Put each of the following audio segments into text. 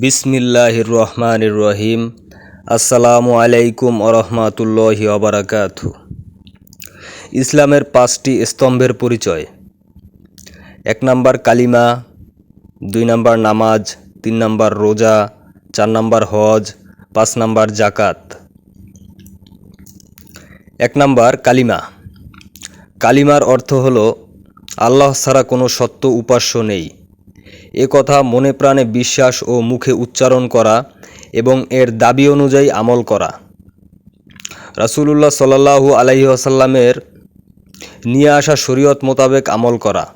বিসমিল্লাহির রহমান রহিম। আসসালামু আলাইকুম আরহামাতুল্লাহি অবরাকাত ইসলামের পাঁচটি স্তম্ভের পরিচয়। এক নাম্বার কালিমা, দুই নাম্বার নামাজ, তিন নাম্বার রোজা, চার নাম্বার হজ, পাঁচ নাম্বার জাকাত এক নাম্বার কালিমা। কালিমার অর্থ হলো, আল্লাহ ছাড়া কোনো সত্য উপাস্য নেই। এ কথা মনে প্রাণে বিশ্বাস ও মুখে উচ্চারণ করা এবং এর দাবি অনুযায়ী আমল করা। রাসূলুল্লাহ সাল্লাল্লাহু আলাইহি আসাল্লামের নিয়ে আসা শরীয়ত মোতাবেক আমল করা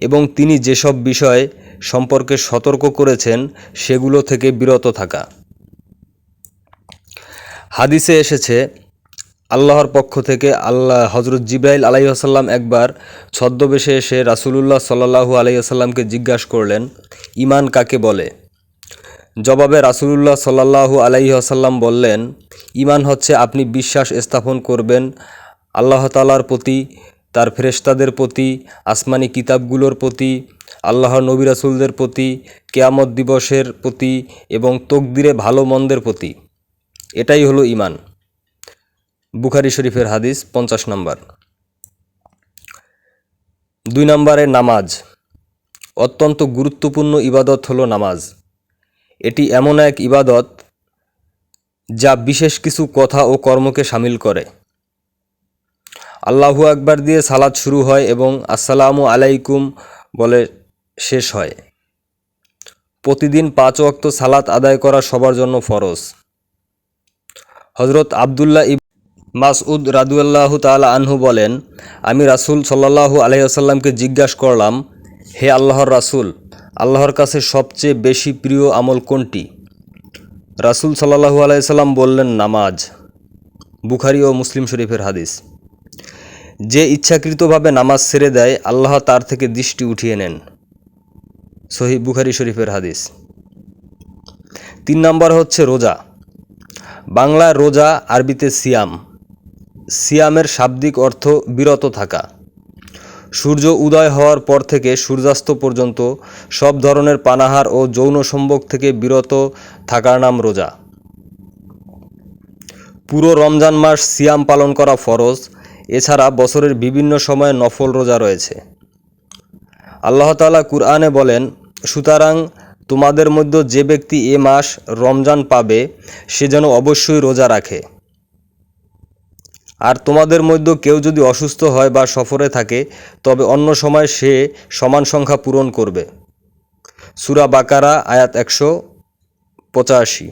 এবং তিনি যেসব বিষয় সম্পর্কে সতর্ক করেছেন সেগুলো থেকে বিরত থাকা। হাদিসে এসেছে আল্লাহর পক্ষ থেকে আল্লাহ হজরত জিব্রাইল আলাই আসাল্লাম একবার ছদ্মবেশে এসে রাসূলুল্লাহ সাল্লাহু আলাই আসাল্লামকে জিজ্ঞাসা করলেন ইমান কাকে বলে? জবাবে রাসূলুল্লাহ সাল্লাহু আলাইহি আসাল্লাম বললেন ইমান হচ্ছে আপনি বিশ্বাস স্থাপন করবেন আল্লাহ তালার প্রতি, তার ফেরেশতাদের প্রতি, আসমানি কিতাবগুলোর প্রতি, আল্লাহর নবী রাসূলদের প্রতি, কেয়ামত দিবসের প্রতি এবং তকদিরে ভালো মন্দের প্রতি। এটাই হলো ইমান বুখারি শরীফের হাদিস পঞ্চাশ নম্বর। দুই নম্বরে নামাজ। অত্যন্ত গুরুত্বপূর্ণ ইবাদত হলো নামাজ। এটি এমন এক ইবাদত যা বিশেষ কিছু কথা ও কর্মকে সামিল করে। আল্লাহু আকবার দিয়ে সালাদ শুরু হয় এবং আসসালামু আলাইকুম বলে শেষ হয়। প্রতিদিন পাঁচ ওয়াক্ত সালাত আদায় করা সবার জন্য ফরজ। হজরত আবদুল্লাহ মাসউদ রাদুয়াল্লাহ তাআলা আনহু বলেন, আমি রাসূল সাল্লাল্লাহু আলাইহি আসাল্লামকে জিজ্ঞাসা করলাম, হে আল্লাহর রাসূল, আল্লাহর কাছে সবচেয়ে বেশি প্রিয় আমল কোনটি? রাসূল সাল্লাহু আলাইসাল্লাম বললেন, নামাজ। বুখারি ও মুসলিম শরীফের হাদিস। যে ইচ্ছাকৃতভাবে নামাজ ছেড়ে দেয়, আল্লাহ তার থেকে দৃষ্টি উঠিয়ে নেন। সহি বুখারি শরীফের হাদিস। তিন নম্বর হচ্ছে রোজা। বাংলা রোজা, আরবিতে সিয়াম। সিয়ামের শাব্দিক অর্থ বিরত থাকা। সূর্য উদয় হওয়ার পর থেকে সূর্যাস্ত পর্যন্ত সব ধরনের পানাহার ও যৌন সম্ভোগ থেকে বিরত থাকার নাম রোজা। পুরো রমজান মাস সিয়াম পালন করা ফরজ, এছাড়া বছরের বিভিন্ন সময়ে নফল রোজা রয়েছে। আল্লাহ তাআলা কুরআনে বলেন, সুতরাং তোমাদের মধ্যে যে ব্যক্তি এ মাস রমজান পাবে, সে যেন অবশ্যই রোজা রাখে। আর তোমাদের মধ্যে কেউ যদি অসুস্থ হয় বা সফরে থাকে, তবে অন্য সময় সে সমান সংখ্যা পূরণ করবে। সুরা বাকারা, আয়াত একশো পঁচাশি।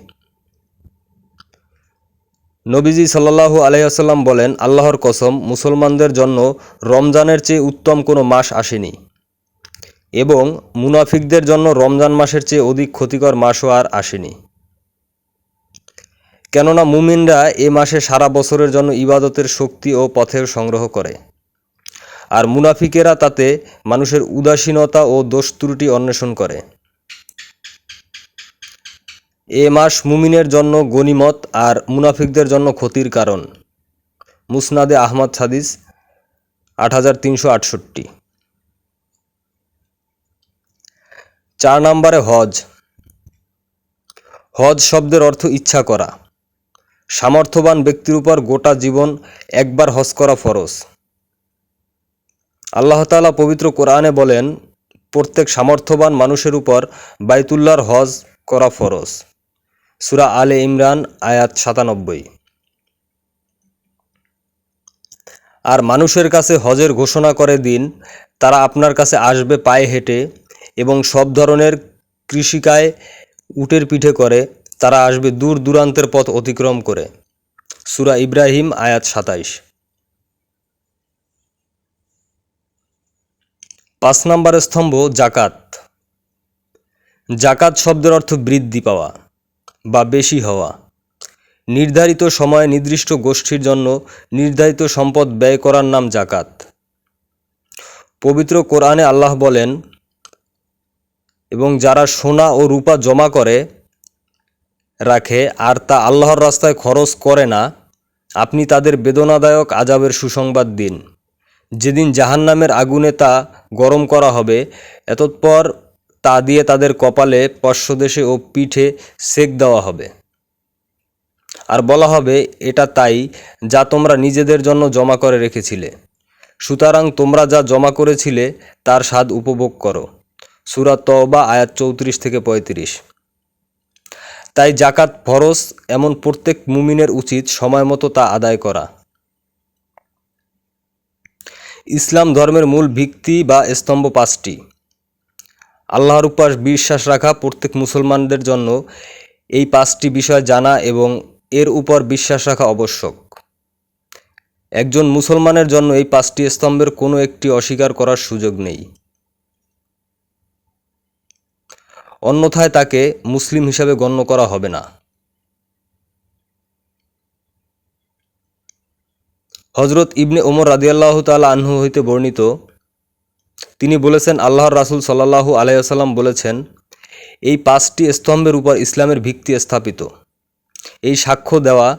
নবীজি সাল্লাল্লাহু আলহিহাসাল্লাম বলেন, আল্লাহর কসম, মুসলমানদের জন্য রমজানের চেয়ে উত্তম কোনো মাস আসেনি। এবং মুনাফিকদের জন্য রমজান মাসের চেয়ে অধিক ক্ষতিকর মাসও আর আসেনি। কেননা মুমিনরা এ মাসে সারা বছরের জন্য ইবাদতের শক্তি ও পথের সংগ্রহ করে। আর মুনাফিকেরা তাতে মানুষের উদাসীনতা ও দোষ ত্রুটি অন্বেষণ করে। এ মাস মুমিনের জন্য গনিমত আর মুনাফিকদের জন্য ক্ষতির কারণ। মুসনাদে আহমদ হাদিস, আট হাজার তিনশো আটষট্টি। চার নম্বরে হজ। হজ শব্দের অর্থ ইচ্ছা করা। সামর্থ্যবান ব্যক্তির উপর গোটা জীবন একবার হজ করা ফরজ। আল্লাহ তালা পবিত্র কোরআনে বলেন, প্রত্যেক সামর্থ্যবান মানুষের উপর বাইতুল্লাহর হজ করা ফরজ। সুরা আলে ইমরান, আয়াত সাতানব্বই। আর মানুষের কাছে হজের ঘোষণা করে দিন, তারা আপনার কাছে আসবে পায়ে হেঁটে এবং সব ধরনের কৃষিকায় উটের পিঠে করে তারা আসবে দূর দূরান্তের পথ অতিক্রম করে। সুরা ইব্রাহিম, আয়াত সাতাইশ। পাঁচ নম্বর স্তম্ভ জাকাত জাকাত শব্দের অর্থ বৃদ্ধি পাওয়া বা বেশি হওয়া। নির্ধারিত সময়ে নির্দিষ্ট গোষ্ঠীর জন্য নির্ধারিত সম্পদ ব্যয় করার নাম জাকাত পবিত্র কোরআনে আল্লাহ বলেন, এবং যারা সোনা ও রূপা জমা করে রাখে, আর তা আল্লাহর রাস্তায় খরচ করে না। আপনি তাদের বেদনাদায়ক আজাবের সুসংবাদ দিন। যেদিন জাহান্নামের আগুনে তা গরম করা হবে, এতৎপর তা দিয়ে তাদের কপালে পশ্চদেশে ও পিঠে সেক দেওয়া হবে। আর বলা হবে, এটা তাই যা তোমরা নিজেদের জন্য জমা করে রেখেছিলে। সুতরাং তোমরা যা জমা করেছিলে, তার স্বাদ উপভোগ করো। সুরাত তওবা, আয়াত চৌত্রিশ থেকে পঁয়ত্রিশ। তাই জাকাত ফরজ এমন প্রত্যেক মুমিনের উচিত সময় মতো তা আদায় করা। ইসলাম ধর্মের মূল ভিত্তি বা স্তম্ভ পাঁচটি। আল্লাহর উপর বিশ্বাস রাখা প্রত্যেক মুসলমানদের জন্য এই পাঁচটি বিষয় জানা এবং এর উপর বিশ্বাস রাখা আবশ্যক। একজন মুসলমানের জন্য এই পাঁচটি স্তম্ভের কোনো একটি অস্বীকার করার সুযোগ নেই। অন্যথায় তাকে মুসলিম হিসাবে গণ্য করা হবে না। হজরত ইবনে ওমর রাদিয়াল্লাহ তাআলা আনহু হইতে বর্ণিত, তিনি বলেছেন, আল্লাহর রাসূল সাল্লাল্লাহু আলাইসাল্লাম বলেছেন, এই পাঁচটি স্তম্ভের উপর ইসলামের ভিত্তি স্থাপিত। এই সাক্ষ্য দেওয়া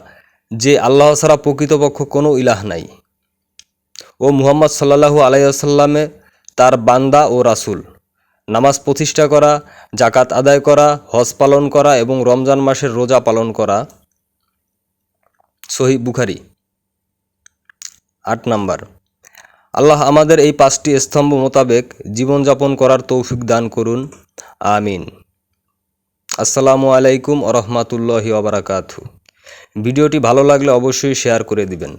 যে আল্লাহ ছাড়া প্রকৃতপক্ষ কোনো ইলাহ নাই। ও মুহাম্মদ সাল্লাল্লাহু আলাইসাল্লামে তার বান্দা ও রাসূল। নামাজ প্রতিষ্ঠা করা জাকাত আদায় করা, হজ পালন করা এবং রমজান মাসের রোজা পালন করা। সহি বুখারি। আট নাম্বার। আল্লাহ আমাদের এই পাঁচটি স্তম্ভ মোতাবেক জীবনযাপন করার তৌফিক দান করুন। আমিন। আসসালামু আলাইকুম আরহামাতুল্লাহি ওবরাকাতু ভিডিওটি ভালো লাগলে অবশ্যই শেয়ার করে দিবেন।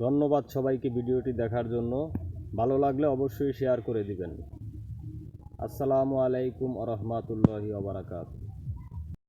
ধন্যবাদ সবাইকে ভিডিওটি দেখার জন্য। ভালো লাগলে অবশ্যই শেয়ার করে দিবেন। আসসালামু আলাইকুম আ রহমাতুল্লাহি ওবরাকাতু